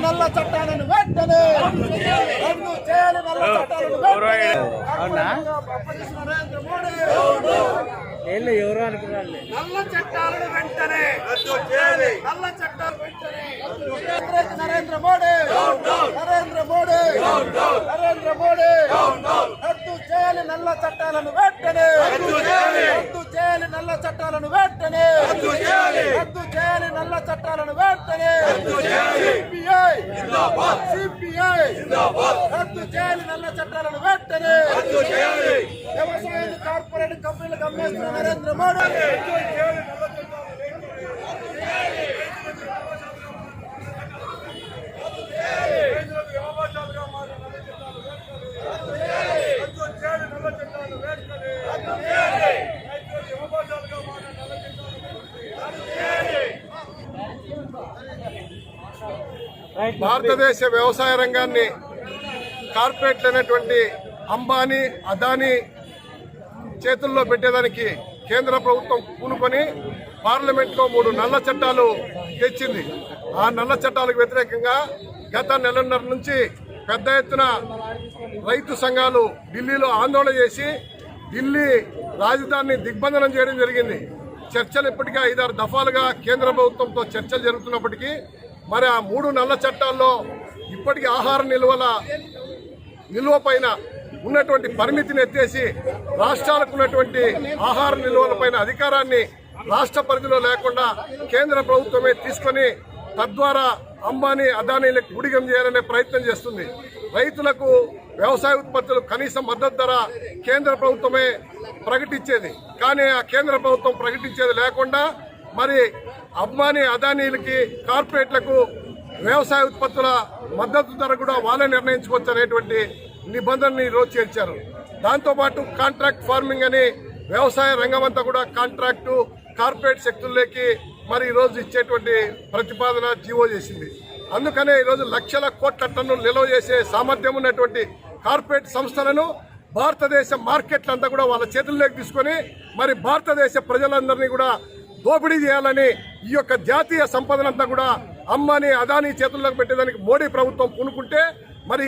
చేయాలి నల్ల చట్టాలను వెంటనే రద్దు చేయాలి నల్ల చట్టాలను వెంటనే. నరేంద్ర మోడీ. ఎవరు అనుకున్నారు నల్ల చట్టాలను వెంటనే రద్దు చేయాలి. నల్ల చట్టాలు వెంటనే. నరేంద్ర మోడీ. నరేంద్ర మోడీ. నరేంద్ర మోడీ రద్దు చేయాలి నల్ల చట్టాలను వెంటనే రద్దు చేయాలి రద్దు చేయాలి నల్ల చట్టాలను వెంటనే రద్దు చేయాలి రద్దు చేయాలి నల్ల చట్టాలను వెంటనే రద్దు చేయాలి సిపిఐ జిందాబాద్ సిపిఐ జిందాబాద్ రద్దు చేయాలి నల్ల చట్టాలను వెంటనే! రద్దు చేయాలి! వ్యవసాయాన్ని కార్పొరేట్ కంపెనీలకు అమ్మేస్తున్న నరేంద్ర మోడీ! భారతదేశ వ్యవసాయ రంగాన్ని కార్పొరేట్లు అనేటువంటి అంబానీ అదానీ చేతుల్లో పెట్టేదానికి కేంద్ర ప్రభుత్వం పూనుకొని పార్లమెంట్లో మూడు నల్ల చట్టాలు తెచ్చింది. ఆ నల్ల చట్టాలకు వ్యతిరేకంగా గత నెలన్నర నుంచి పెద్ద ఎత్తున రైతు సంఘాలు ఢిల్లీలో ఆందోళన చేసి ఢిల్లీ రాజధానిని దిగ్బంధనం చేయడం జరిగింది. చర్చలు ఇప్పటికే ఐదారు దఫాలుగా కేంద్ర ప్రభుత్వంతో చర్చలు జరుగుతున్నప్పటికీ మరి ఆ మూడు నల్ల చట్టాల్లో ఇప్పటికీ ఆహార నిల్వల నిల్వ పైన ఉన్నటువంటి పరిమితిని ఎత్తేసి రాష్ట్రాలకు ఉన్నటువంటి ఆహార నిల్వల పైన అధికారాన్ని రాష్ట్ర పరిధిలో లేకుండా కేంద్ర ప్రభుత్వమే తీసుకొని తద్వారా అంబానీ అదానీలకు గుడిగం చేయాలనే ప్రయత్నం చేస్తుంది. రైతులకు వ్యవసాయ ఉత్పత్తులు కనీస మద్దతు ధర కేంద్ర ప్రభుత్వమే ప్రకటించేది. కానీ ఆ కేంద్ర ప్రభుత్వం ప్రకటించేది లేకుండా మరి అంబానీ అదానీలకి కార్పొరేట్లకు వ్యవసాయ ఉత్పత్తుల మద్దతు ధర కూడా వాళ్ళే నిర్ణయించుకోవచ్చు అనేటువంటి నిబంధనని ఈరోజు చేర్చారు. దాంతోపాటు కాంట్రాక్ట్ ఫార్మింగ్ అని వ్యవసాయ రంగం అంతా కూడా కాంట్రాక్టు కార్పొరేట్ శక్తుల్లోకి మరి ఈరోజు ఇచ్చేటువంటి ప్రతిపాదన జీవో చేసింది. అందుకనే ఈరోజు లక్షల కోట్ల టన్నులు నిల్వ చేసే సామర్థ్యం ఉన్నటువంటి కార్పొరేట్ సంస్థలను భారతదేశ మార్కెట్లంతా కూడా వాళ్ళ చేతుల్లోకి తీసుకొని మరి భారతదేశ ప్రజలందరినీ కూడా దోపిడీ చేయాలని ఈ యొక్క జాతీయ సంపదనంతా కూడా అమ్మాని అదాని చేతుల్లోకి పెట్టేదానికి మోడీ ప్రభుత్వం పూనుకుంటే మరి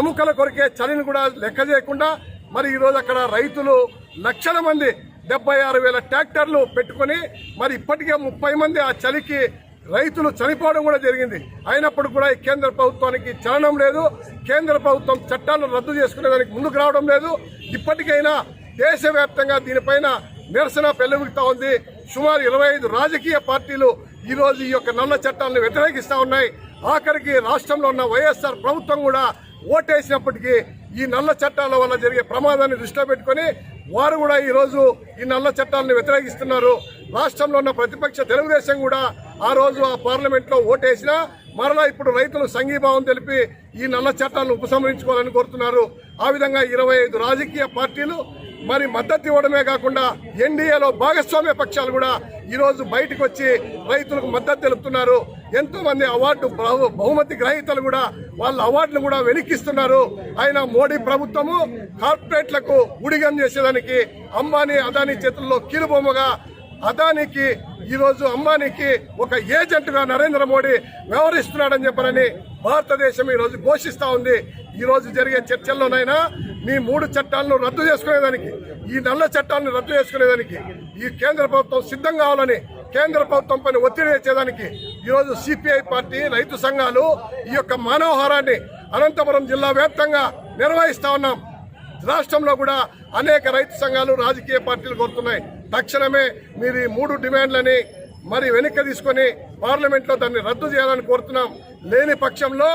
ఎముకల కొరికే చలిని కూడా లెక్క చేయకుండా మరి ఈరోజు అక్కడ రైతులు లక్షల మంది డెబ్బై ఆరు వేల ట్రాక్టర్లు పెట్టుకొని మరి ఇప్పటికే ముప్పై మంది ఆ చలికి రైతులు చనిపోవడం కూడా జరిగింది. అయినప్పుడు కూడా ఈ కేంద్ర ప్రభుత్వానికి చలనం లేదు. కేంద్ర ప్రభుత్వం చట్టాలను రద్దు చేసుకునేదానికి ముందుకు రావడం లేదు. ఇప్పటికైనా దేశవ్యాప్తంగా దీనిపైన నిరసన పెళ్ళవిగుతా ఉంది. సుమారు ఇరవై ఐదు రాజకీయ పార్టీలు ఈరోజు ఈ యొక్క నల్ల చట్టాలను వ్యతిరేకిస్తా ఉన్నాయి. ఆఖరికి రాష్ట్రంలో ఉన్న వైఎస్ఆర్ ప్రభుత్వం కూడా ఓటేసినప్పటికీ ఈ నల్ల చట్టాల వల్ల జరిగే ప్రమాదాన్ని దృష్టిలో పెట్టుకొని వారు కూడా ఈరోజు ఈ నల్ల చట్టాలను వ్యతిరేకిస్తున్నారు. రాష్ట్రంలో ఉన్న ప్రతిపక్ష తెలుగుదేశం కూడా ఆ రోజు ఆ పార్లమెంట్లో ఓటేసినా మరలా ఇప్పుడు రైతులు సంఘీభావం తెలిపి ఈ నల్ల చట్టాలను ఉపసంహరించుకోవాలని కోరుతున్నారు. ఆ విధంగా ఇరవై ఐదు రాజకీయ పార్టీలు మరి మద్దతు ఇవ్వడమే కాకుండా ఎన్డీఏలో భాగస్వామ్య పక్షాలు కూడా ఈరోజు బయటకు వచ్చి రైతులకు మద్దతు తెలుపుతున్నారు. ఎంతో మంది అవార్డు బహు- బహుమతి గ్రహీతలు కూడా వాళ్ళ అవార్డులు కూడా వెలికిస్తున్నారు. అయినా మోడీ ప్రభుత్వము కార్పొరేట్లకు ఉడిగం చేసేదానికి అంబానీ అదానీ చేతుల్లో కీలుబొమ్మగా అదానికి ఈరోజు అంబానీకి ఒక ఏజెంట్గా నరేంద్ర మోడీ వ్యవహరిస్తున్నాడని చెప్పనని భారతదేశం ఈరోజు ఘోషిస్తూ ఘోషిస్తా ఉంది. ఈరోజు జరిగే చర్చల్లోనైనా మీ మూడు చట్టాలను రద్దు చేసుకునేదానికి ఈ నల్ల చట్టాలను రద్దు చేసుకునేదానికి ఈ కేంద్ర ప్రభుత్వం సిద్ధం కావాలని కేంద్ర ప్రభుత్వం పైన ఒత్తిడి తెచ్చేదానికి ఈరోజు సిపిఐ పార్టీ రైతు సంఘాలు ఈ యొక్క మానవహారాన్ని అనంతపురం జిల్లా వ్యాప్తంగా నిర్వహిస్తా ఉన్నాం. రాష్ట్రంలో కూడా అనేక రైతు సంఘాలు రాజకీయ పార్టీలు కోరుతున్నాయి. తక్షణమే మీరు ఈ మూడు డిమాండ్లని మరి వెనక్కి తీసుకొని పార్లమెంట్లో దాన్ని రద్దు చేయాలని కోరుతున్నాం. లేని పక్షంలో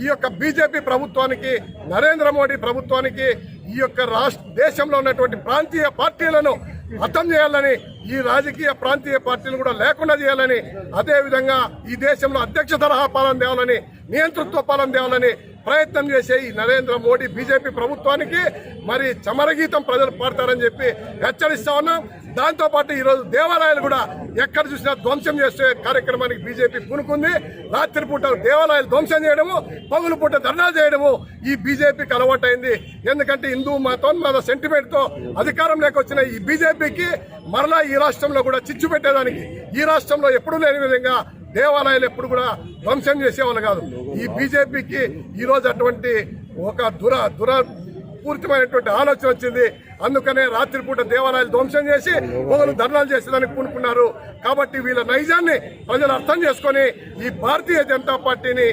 ఈ యొక్క బీజేపీ ప్రభుత్వానికి నరేంద్ర మోడీ ప్రభుత్వానికి ఈ యొక్క రాష్ట్ర దేశంలో ఉన్నటువంటి ప్రాంతీయ పార్టీలను అర్థం చేయాలని ఈ రాజకీయ ప్రాంతీయ పార్టీలు కూడా లేకుండా చేయాలని అదేవిధంగా ఈ దేశంలో అధ్యక్ష తరహా పాలన తేవాలని నియంతృత్వ పాలన తేవాలని ప్రయత్నం చేసే ఈ నరేంద్ర మోడీ బీజేపీ ప్రభుత్వానికి మరి చమరగీతం ప్రజలు పాడతారని చెప్పి హెచ్చరిస్తా ఉన్నాం. దాంతో పాటు దేవాలయాలు కూడా ఎక్కడ చూసినా ధ్వంసం చేసే కార్యక్రమానికి బీజేపీ పూనుకుంది. రాత్రిపూట దేవాలయాలు ధ్వంసం చేయడము పగులు పూట ధర్నా చేయడము ఈ బీజేపీకి అలవాటైంది. ఎందుకంటే హిందూ మతం మన సెంటిమెంట్తో అధికారంలోకి వచ్చిన ఈ బీజేపీకి మరలా ఈ రాష్ట్రంలో కూడా చిచ్చు పెట్టేదానికి. ఈ రాష్ట్రంలో ఎప్పుడూ లేని విధంగా దేవాలయాలు ఎప్పుడు కూడా ధ్వంసం చేసేవాళ్ళు కాదు. ఈ బీజేపీకి ఈ రోజు అటువంటి ఒక దుర దుర పూర్తిమైనటువంటి ఆలోచన వచ్చింది. అందుకనే రాత్రిపూట దేవాలయాలు ధ్వంసం చేసి మొదలు ధర్నాలు చేసేదానికి పూనుకున్నారు. కాబట్టి వీళ్ళ నైజాన్ని ప్రజలు అర్థం చేసుకొని ఈ భారతీయ జనతా పార్టీని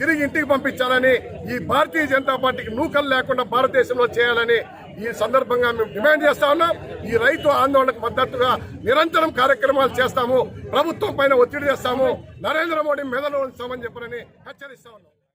తిరిగి ఇంటికి పంపించాలని ఈ భారతీయ జనతా పార్టీకి నూకలు లేకుండా భారతదేశంలో చేయాలని ఈ సందర్భంగా మేము డిమాండ్ చేస్తా ఉన్నాం. ఈ రైతు ఆందోళనకు మద్దతుగా నిరంతరం కార్యక్రమాలు చేస్తాము. ప్రభుత్వం పైన ఒత్తిడి చేస్తాము. నరేంద్ర మోడీ మెదడు ఉంచామని చెప్పారని హెచ్చరిస్తా ఉన్నాం.